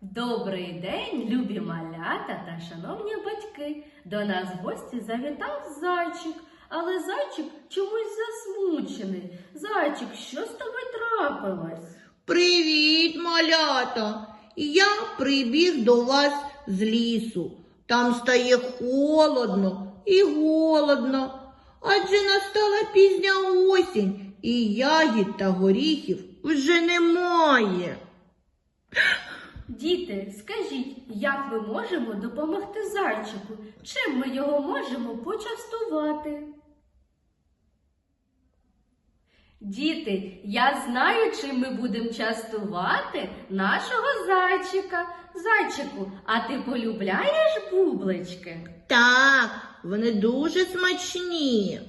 Добрий день, любі малята та шановні батьки. До нас в гості завітав зайчик, але зайчик чомусь засмучений. Зайчик, що з тобою трапилось? Привіт, малята! Я прибіг до вас з лісу. Там стає холодно і голодно, адже настала пізня осінь, і ягід та горіхів вже немає. Діти, скажіть, як ми можемо допомогти зайчику? Чим ми його можемо почастувати? Діти, я знаю, чим ми будемо частувати нашого зайчика. Зайчику, а ти полюбляєш бублички? Так, вони дуже смачні.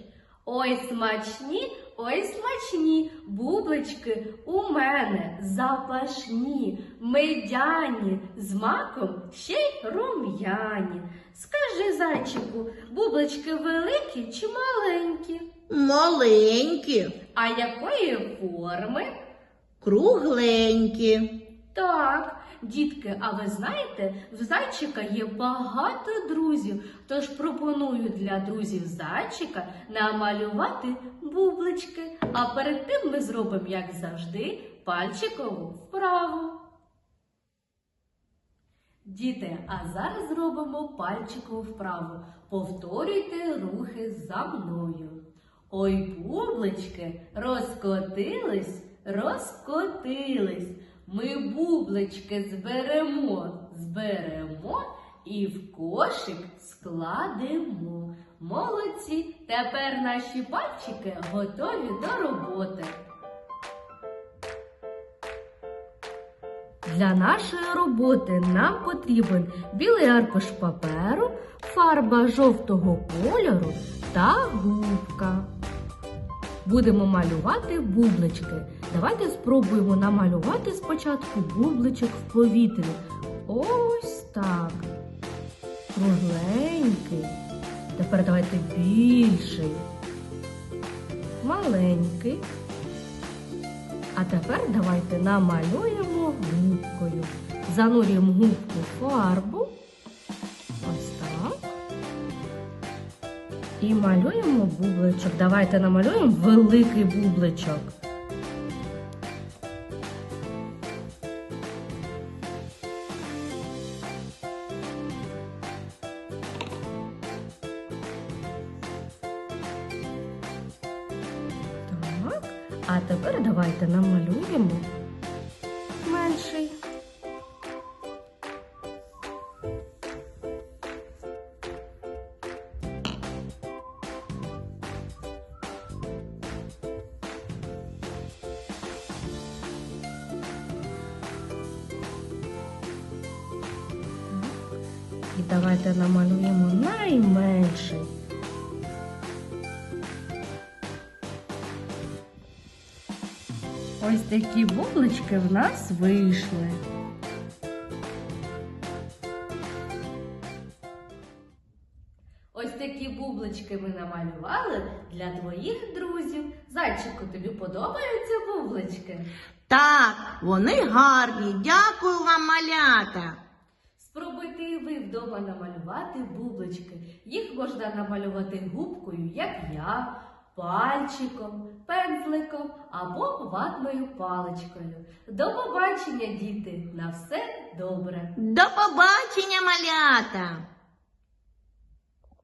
Ой, смачні, ой, смачні, бублички у мене запашні, медяні, з маком ще й рум'яні. Скажи, зайчику, бублички великі чи маленькі? Маленькі, А якої форми? кругленькі. Так, дітки, а ви знаєте, в зайчика є багато друзів, тож пропоную для друзів зайчика намалювати бублички. А перед тим ми зробимо, як завжди, пальчикову вправу. Діти, а зараз зробимо пальчикову вправу. Повторюйте рухи за мною. Ой, бублички, розкотились, розкотились. Ми бублички зберемо, зберемо і в кошик складемо. Молодці! Тепер наші пальчики готові до роботи. Для нашої роботи нам потрібен білий аркуш паперу, фарба жовтого кольору та губка. Будемо малювати бублички. Давайте спробуємо намалювати спочатку бубличок в повітрі. Ось так. Кругленький. Тепер давайте більший. Маленький. А тепер давайте намалюємо губкою. Занурюємо губку в фарбу. Ось так. І малюємо бубличок. Давайте намалюємо великий бубличок. А тепер давайте намалюємо менший. І давайте намалюємо найменший. Ось такі бублички в нас вийшли. Ось такі бублички ми намалювали для твоїх друзів. Зайчику, тобі подобаються бублички? Так, вони гарні. Дякую вам, малята. Спробуйте і ви вдома намалювати бублички. Їх можна намалювати губкою, як я, пальчиком, пензликом або ватною паличкою. До побачення, діти! На все добре! До побачення, малята!